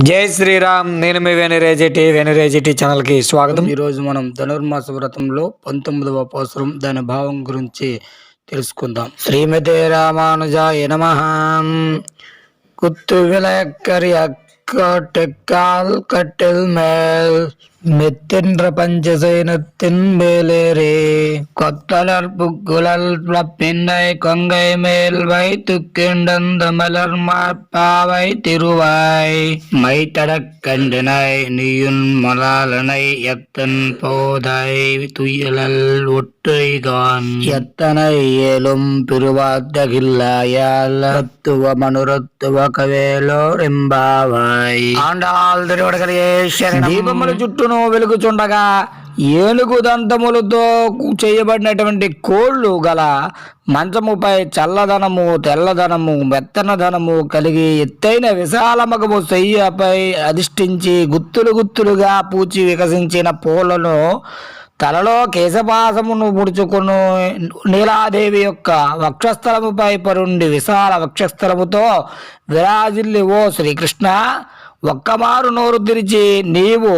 జై శ్రీరామ్ నేను మీ వెనురేజిటి వెనురేజిటి ఛానల్కి స్వాగతం. ఈరోజు మనం ధనుర్మాస వ్రతంలో పంతొమ్మిదవ పోసరం దాని భావం గురించి తెలుసుకుందాం. శ్రీమతి రామానుజాయ నమ. కుత్తు విలయక్కరి అక్కటెక్కాల్ కట్టెల్ మేల్. மெத்தென்ற பஞ்சசைனத்தின் மேலேறே. கொத்தலர் புக்குழல் பின்னை கொங்கை மேல் வைத்து கிண்டந்த மலர் மாற்பாவை திருவாய். மைத்தடக்கன்றினை நீயுன் மலாலனை எத்தன் போதை துயிலல் ஒற்றைகான் எத்தனை ஏலும் பிரிவாத்தகில்லாயால் தத்துவ மனுரத்துவ கவேலோர் எம்பாவாய். ஆண்டாள் திருவடகரேஸ்வரன் தீபமலை சுற்றுனோ చుట్టూను వెలుగుచుండగా ఏనుగు దంతములతో చేయబడినటువంటి కోళ్ళు గల మంచముపై చల్లదనము తెల్లదనము మెత్తనదనము కలిగి ఎత్తైన విశాలమగము శయ్యపై అధిష్ఠించి గుత్తులు గుత్తులుగా పూచి వికసించిన పూలను తలలో కేశపాసమును ముడుచుకుని. నీలాదేవి యొక్క వక్షస్థలముపై పరుండి విశాల వక్షస్థలముతో విరాజిల్లి ఓ శ్రీకృష్ణ ఒక్కమారు నోరు తెరిచి నీవు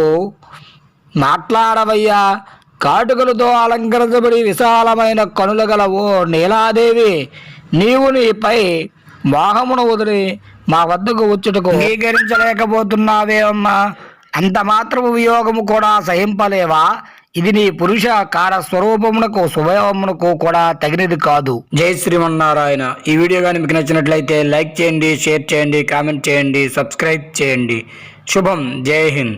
మాట్లాడవయ్యా. కాటుకలతో అలంకరించబడి విశాలమైన కనుల గల ఓ నీలాదేవి నీవు నీపై మోహమును వదిలి మా వద్దకు వచ్చుటకు అంగీకరించలేకపోతున్నావే అమ్మా. అంత మాత్రము వియోగము కూడా సహింపలేవా? ఇది నీ పురుష కార స్వరూపమునకు స్వభావమునకు కూడా తగినది కాదు. జై శ్రీమన్నారాయణ. ఈ వీడియో కానీ మీకు నచ్చినట్లయితే లైక్ చేయండి షేర్ చేయండి కామెంట్ చేయండి సబ్స్క్రైబ్ చేయండి. శుభం. జై హింద్.